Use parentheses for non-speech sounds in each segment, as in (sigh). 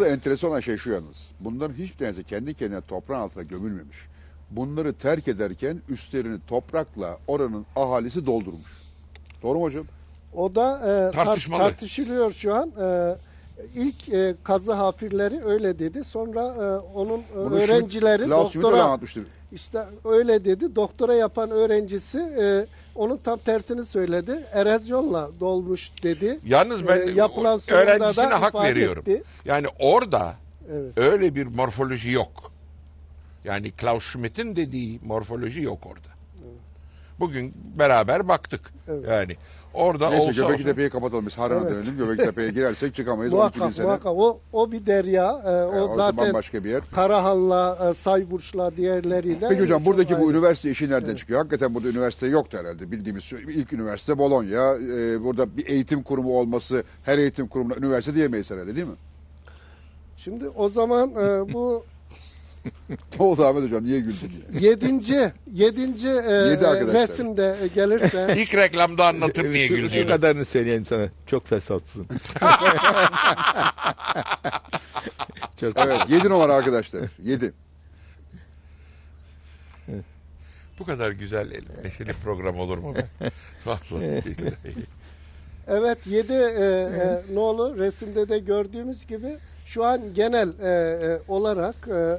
Burada enteresan olan şey şu yalnız. Bunların hiçbir tanesi kendi kendine toprağın altına gömülmemiş. Bunları terk ederken üstlerini toprakla oranın ahalisi doldurmuş. Doğru mu hocam? O da e, tar- Tartışmalı. tartışılıyor şu an. E, ilk e, kazı hafirleri öyle dedi. Sonra e, onun e, Bunu öğrencileri doktora anlatmıştır. işte öyle dedi. Doktora yapan öğrencisi e, onun tam tersini söyledi. Erozyonla dolmuş dedi. Yalnız ben E, yapılan öğrencisine da hak veriyorum. etti. Yani orada Evet. öyle bir morfoloji yok. Yani Klaus Schmidt'in dediği morfoloji yok orada. Bugün beraber baktık. Evet. Yani orada Neyse olsa Göbekli olsa- Tepe'yi kapatalım biz. Harran'a Evet. dönelim. Göbekli Tepe'ye girersek çıkamayız 12 bin Muhakkak sene. muhakkak. O, o bir derya. E, Ee, o orası zaten bambaşka bir yer. Karahan'la, e, Sayburç'la diğerleriyle. Peki hocam çok buradaki bu ayrı. üniversite işi nereden Evet. çıkıyor? Hakikaten burada üniversite yoktu herhalde. Bildiğimiz ilk üniversite Bologna. Ee, burada bir eğitim kurumu olması her eğitim kurumuna üniversite diyemeyiz herhalde değil mi? Şimdi o zaman e, bu (laughs) Oldu Ahmet hocam? Niye güldün? ya? yedinci, yedinci e, Yedi arkadaşlar. resimde e, gelirse (laughs) İlk reklamda anlatır niye Şu- Şu güldüğünü. kadarını söyleyeyim sana. Çok fesatsın. (laughs) Çok Evet 7 numara arkadaşlar. 7. Bu kadar güzel neşeli program olur mu be? Vallahi billahi. Evet yedi e, e, nolu resimde de gördüğümüz gibi şu an genel e, e, olarak e.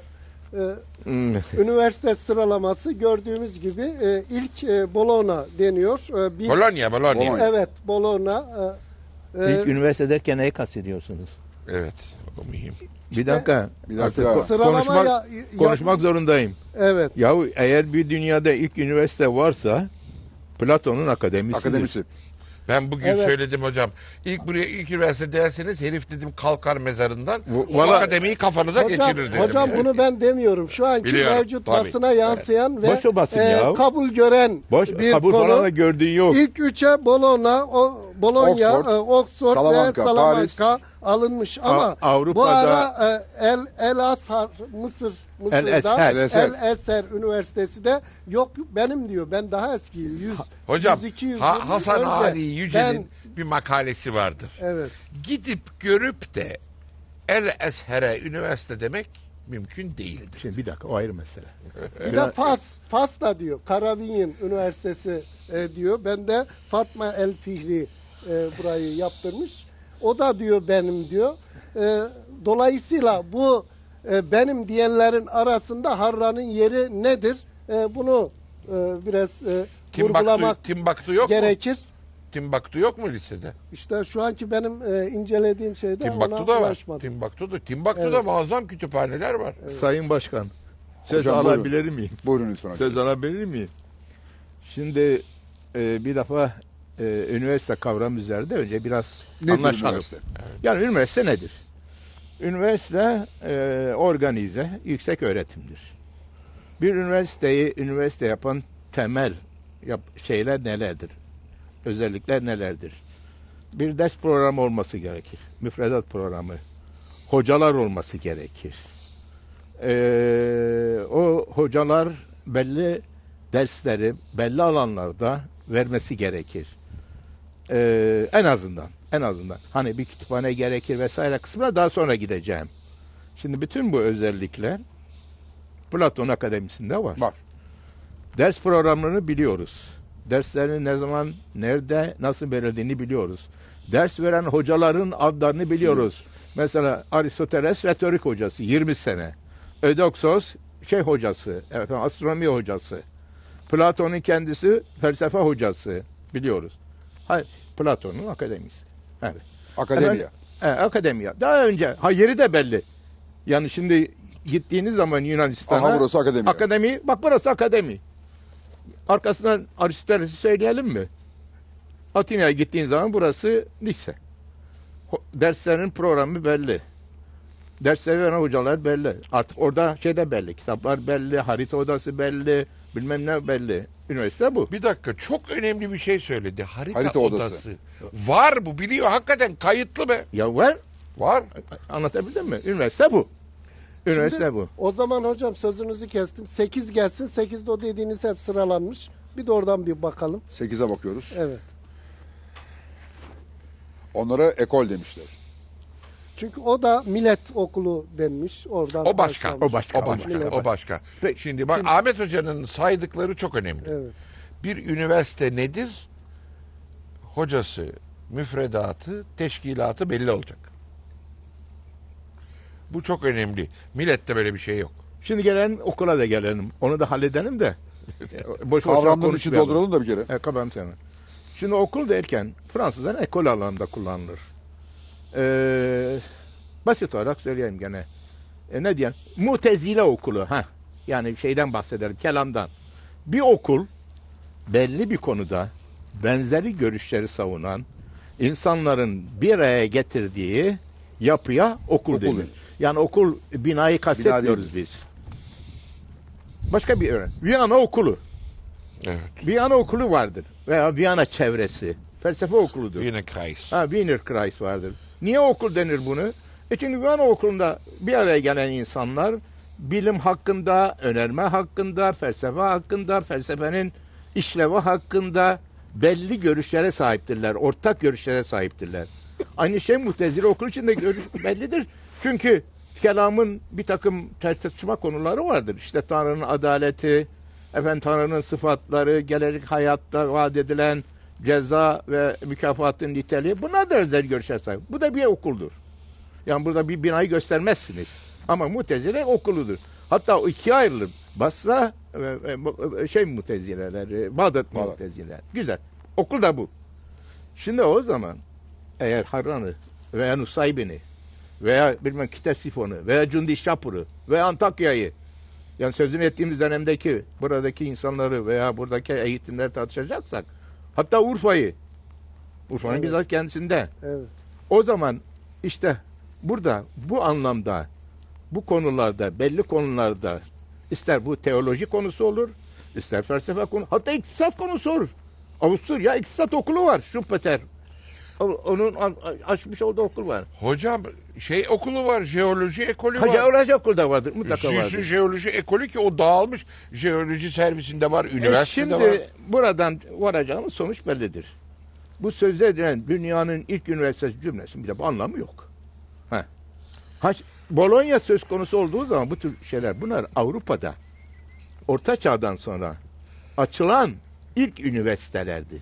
üniversite sıralaması gördüğümüz gibi e, ilk e, Bologna deniyor. E, bir, Bologna, Bologna. Bologna. Evet Bologna. E, e, İlk üniversite derken neyi kastediyorsunuz? Evet, o mühim. Bir dakika. Bir dakika. Artık ko- Sıralama konuşmak, ya- ya- konuşmak zorundayım. evet. Yahu eğer bir dünyada ilk üniversite varsa Platon'un akademisidir. Akademisi. Ben bugün Evet. söyledim hocam. İlk buraya ilk üniversite derseniz herif dedim kalkar mezarından. Bu- Bu valla- akademiyi kafanıza Hocam, geçirir dedim. hocam yani. bunu ben demiyorum. Şu anki Biliyorum, mevcut tabii. basına yansıyan ve Boş o basın e, ya. kabul gören Boş bir kabul konu. falan da gördüğün yok. İlk üçe Bologna, o, Bologna, Oxford, e, Oxford Salamanca, ve Salamanca alınmış ama Avrupa'da- bu ara e, El El Azhar Mısır Mısır'da El Eser. El Eser Üniversitesi de yok benim diyor. Ben daha eskiyim. 100 Hocam 100 200 Ha- Hasan önce. Ali Yücel'in bir makalesi vardır. Evet. Gidip görüp de El Esher'e üniversite demek mümkün değildir. Şimdi bir dakika o ayrı mesele. Bir de Fas, Fas da diyor. Karavinyin Üniversitesi e, diyor. Ben de Fatma El Fihri e, burayı yaptırmış. O da diyor benim diyor. E, dolayısıyla bu e, benim diyenlerin arasında Harran'ın yeri nedir? E, bunu e, biraz e, vurgulamak Timbuktu, Timbuktu yok mu? gerekir. Timbuktu yok mu lisede? İşte şu anki benim e, incelediğim şeyde Timbuktu ona da var. ulaşmadım. Timbuktu'da, Timbuktu'da Evet. muazzam kütüphaneler var. Sayın Başkan söz Hocam, buyurun. alabilir miyim? Buyurun lütfen. Söz alabilir miyim? Şimdi e, bir defa e, üniversite kavramı üzerinde önce biraz Nedir anlaşalım. üniversite? Yani üniversite nedir? Üniversite e, organize yüksek öğretimdir. Bir üniversiteyi üniversite yapan temel yap, şeyler nelerdir? Özellikler nelerdir? Bir ders programı olması gerekir. Müfredat programı. Hocalar olması gerekir. E, o hocalar belli dersleri belli alanlarda vermesi gerekir. Ee, en azından en azından hani bir kütüphane gerekir vesaire kısmına daha sonra gideceğim. Şimdi bütün bu özellikler Platon Akademisi'nde var. Var. Ders programlarını biliyoruz. Derslerin ne zaman, nerede, nasıl verildiğini biliyoruz. Ders veren hocaların adlarını biliyoruz. Mesela Aristoteles retorik hocası 20 sene. Ödoksos şey hocası, efendim, astronomi hocası. Platon'un kendisi felsefe hocası biliyoruz. Hayır, Platon'un akademisi. Evet. Akademiya. Efendim, He, akademiya. Daha önce, ha yeri de belli. Yani şimdi gittiğiniz zaman Yunanistan'a Aha burası akademiya. akademi, bak burası akademi. Arkasından Aristoteles'i söyleyelim mi? Atina'ya gittiğin zaman burası lise. Derslerin programı belli. Dersleri veren hocalar belli. Artık orada şey de belli. Kitaplar belli, harita odası belli, bilmem ne belli. Üniversite bu. Bir dakika çok önemli bir şey söyledi. Harita, Harita odası. odası. Var bu biliyor hakikaten kayıtlı be. Ya var, Var. anlatabildim mi? Üniversite bu. Üniversite Şimdi bu. O zaman hocam sözünüzü kestim. 8 gelsin. 8'de o dediğiniz hep sıralanmış. Bir de oradan bir bakalım. 8'e bakıyoruz. Evet. Onlara ekol demişler. Çünkü o da millet okulu denmiş. Oradan O başka, başlamış. o başka, O başka, Millet. o başka. Peki, Şimdi bak şimdi- Ahmet Hoca'nın saydıkları çok önemli. Evet. Bir üniversite nedir? Hocası, müfredatı, teşkilatı belli olacak. Bu çok önemli. Millette böyle bir şey yok. Şimdi gelelim okula da gelelim. Onu da halledelim de. (laughs) Boş boş Kavramların içi dolduralım da bir kere. E, kavram sana. Şimdi okul derken Fransızlar ekol alanında kullanılır. Ee, basit olarak söyleyeyim gene. E, ne diyelim? Mutezile okulu. ha. Yani şeyden bahsedelim, kelamdan. Bir okul belli bir konuda benzeri görüşleri savunan insanların bir araya getirdiği yapıya okul, Okul denir. denir. Yani okul binayı kastetmiyoruz değil. biz. Başka bir örnek. Viyana okulu. Evet. Viyana okulu vardır veya Viyana çevresi. Felsefe okuludur. Yine Kreis. Ha, Wiener Kreis vardır. Niye okul denir bunu? E çünkü Viyana okulunda bir araya gelen insanlar bilim hakkında, önerme hakkında, felsefe hakkında, felsefenin işlevi hakkında belli görüşlere sahiptirler. Ortak görüşlere sahiptirler. Aynı şey Mutezile okulu için de görüş (laughs) bellidir. Çünkü kelamın bir takım tartışma konuları vardır. İşte Tanrı'nın adaleti, efendim Tanrı'nın sıfatları, gelecek hayatta vaat edilen ceza ve mükafatın niteliği. Bunlar da özel görüşe sahip. Bu da bir okuldur. Yani burada bir binayı göstermezsiniz. Ama Mutezile okuludur. Hatta o ikiye ayrılır. Basra bu- e, şey Mutezileler, e, Bağdat. Mutezileler. Güzel. Okul da bu. Şimdi o zaman eğer Harran'ı veya Nusaybin'i veya bilmem Kitesifon'u veya Cundi Şapur'u veya Antakya'yı yani sözünü ettiğimiz dönemdeki buradaki insanları veya buradaki eğitimleri tartışacaksak hatta Urfa'yı Urfa'nın Evet. bizzat kendisinde Evet. o zaman işte burada bu anlamda bu konularda belli konularda ister bu teoloji konusu olur ister felsefe konu hatta iktisat konusu olur. Avusturya iktisat okulu var Schumpeter. Onun açmış olduğu okul var. Hocam şey okulu var, jeoloji ekolü var. jeoloji okulu da vardır mutlaka vardır. jeoloji ekolü ki o dağılmış. Jeoloji servisinde var, E üniversitede şimdi var. buradan varacağımız sonuç bellidir. Bu sözde edilen dünyanın ilk üniversitesi cümlesinin bile bu anlamı yok. Ha. Ha, Bologna söz konusu olduğu zaman bu tür şeyler bunlar Avrupa'da Orta Çağ'dan sonra açılan ilk üniversitelerdir.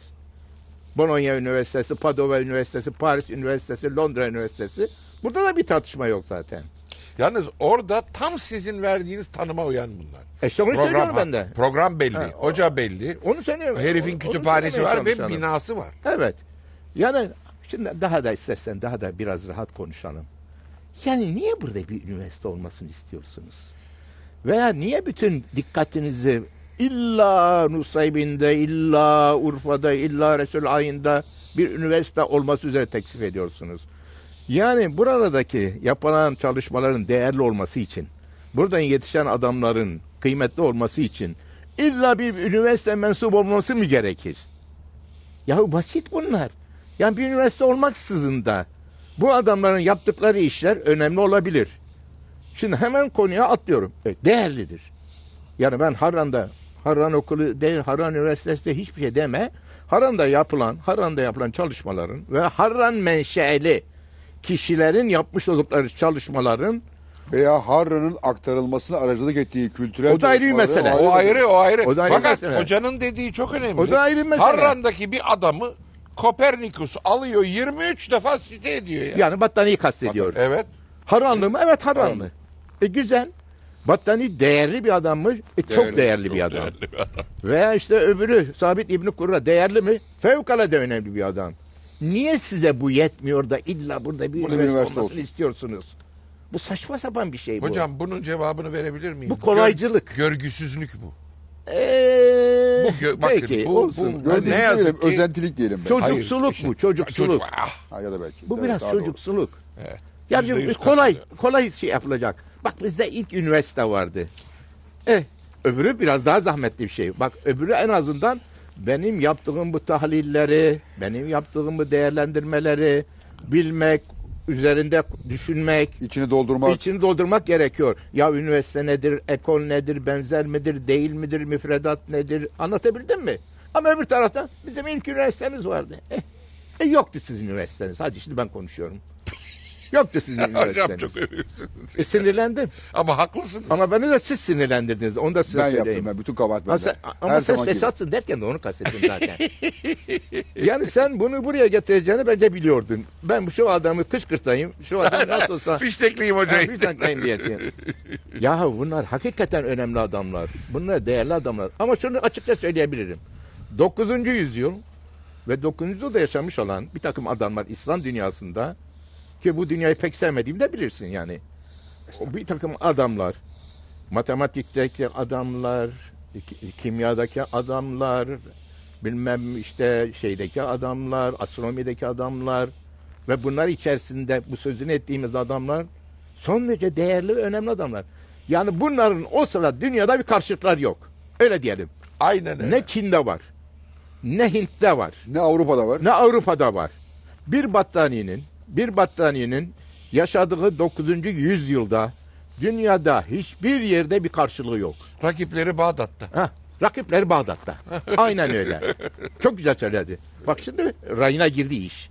Bologna Üniversitesi, Padova Üniversitesi, Paris Üniversitesi, Londra Üniversitesi. Burada da bir tartışma yok zaten. Yalnız orada tam sizin verdiğiniz tanıma uyan bunlar. E işte onu söylüyorum ben de. Program belli, Ha, o- hoca belli. Onu söylüyorum. Herifin Onu- kütüphanesi var ve binası var. Evet. Yani şimdi daha da istersen daha da biraz rahat konuşalım. Yani niye burada bir üniversite olmasını istiyorsunuz? Veya niye bütün dikkatinizi illa Nusaybin'de, illa Urfa'da, illa Resul Ayin'de bir üniversite olması üzere teklif ediyorsunuz? Yani buradaki yapılan çalışmaların değerli olması için, buradan yetişen adamların kıymetli olması için illa bir üniversite mensup olması mı gerekir? Ya basit bunlar. Yani bir üniversite olmaksızın da bu adamların yaptıkları işler önemli olabilir. Şimdi hemen konuya atlıyorum. E, değerlidir. Yani ben Harran'da, Harran okulu değil, Harran Üniversitesi de hiçbir şey deme. Harran'da yapılan, Harran'da yapılan çalışmaların ve Harran menşeli kişilerin yapmış oldukları çalışmaların Veya Harran'ın aktarılmasına aracılık ettiği kültürel O da ayrı bir mesele. O ayrı, o ayrı. O da ayrı Fakat mesele. hocanın dediği çok önemli. o da ayrı mesele. Harran'daki bir adamı Kopernikus alıyor 23 defa site ediyor ya. Yani battaniye kastediyor. Evet. Harranlı mı? Evet Harranlı. Harranlı. E güzel. Battani değerli bir adam mı? E, çok Değerli, değerli Çok bir adam. değerli bir adam. Veya işte öbürü Sabit İbni Kurra değerli mi? Fevkalade önemli bir adam. Niye size bu yetmiyor da illa burada bir bir üniversite, üniversite olmasını olsun. istiyorsunuz? Bu saçma sapan bir şey bu. Hocam bunun cevabını verebilir miyim? Bu kolaycılık. Gör- görgüsüzlük bu. Eee, Bu gö- bakın, peki bu- olsun. bu- Ne yazık ki- özentilik diyelim. Ben. Çocuk- Hayır, Çocuksuluk işte- bu, çocuksuluk. Çocuk- ah, Ha, ya da belki. Bu Evet, biraz daha doğru. çocuksuluk. evet. Yani kolay katılıyorum. kolay şey yapılacak. Bak bizde ilk üniversite vardı. Eh öbürü biraz daha zahmetli bir şey. Bak öbürü en azından benim yaptığım bu tahlilleri, benim yaptığım bu değerlendirmeleri bilmek, üzerinde düşünmek, İçini doldurmak. içini doldurmak gerekiyor. Ya üniversite nedir, ekol nedir, benzer midir, değil midir, müfredat nedir anlatabildim mi? Ama öbür taraftan bizim ilk üniversitemiz vardı. Eh, e, yoktu sizin üniversiteniz. Hadi şimdi ben konuşuyorum. Yoktu sizin (laughs) Hocam üniversiteniz. çok övüyorsunuz. E, sinirlendim. Ama haklısınız. Ama beni de siz sinirlendirdiniz. Onu da size Ben söyleyeyim. yaptım ben. Bütün kabahat Ama bende. sen, ama Her sen zamanki gibi. fesatsın derken de onu kastettim zaten. yani sen bunu buraya getireceğini bence biliyordun. Ben bu şu adamı kışkırtayım. Şu adam (laughs) nasıl olsa Fiştekleyeyim Ha, hocayı. bir dakika diye. ya bunlar hakikaten önemli adamlar. Bunlar değerli adamlar. Ama şunu açıkça söyleyebilirim. 9. yüzyıl ve 9. yüzyılda yaşamış olan bir takım adamlar İslam dünyasında ki bu dünyayı pek sevmediğimi de bilirsin yani. O bir takım adamlar, matematikteki adamlar, ki- kimyadaki adamlar, bilmem işte şeydeki adamlar, astronomideki adamlar ve bunlar içerisinde bu sözünü ettiğimiz adamlar son derece değerli ve önemli adamlar. Yani bunların o sıra dünyada bir karşılıkları yok. Öyle diyelim. Aynen öyle. Ne Çin'de var, ne Hint'te var, Ne Avrupa'da var. ne Avrupa'da var. Bir battaniyenin, bir battaniyenin yaşadığı 9. yüzyılda dünyada hiçbir yerde bir karşılığı yok. Rakipleri Bağdat'ta. Ha, rakipleri Bağdat'ta. (laughs) Aynen öyle. Çok güzel söyledi. Bak şimdi rayına girdi iş.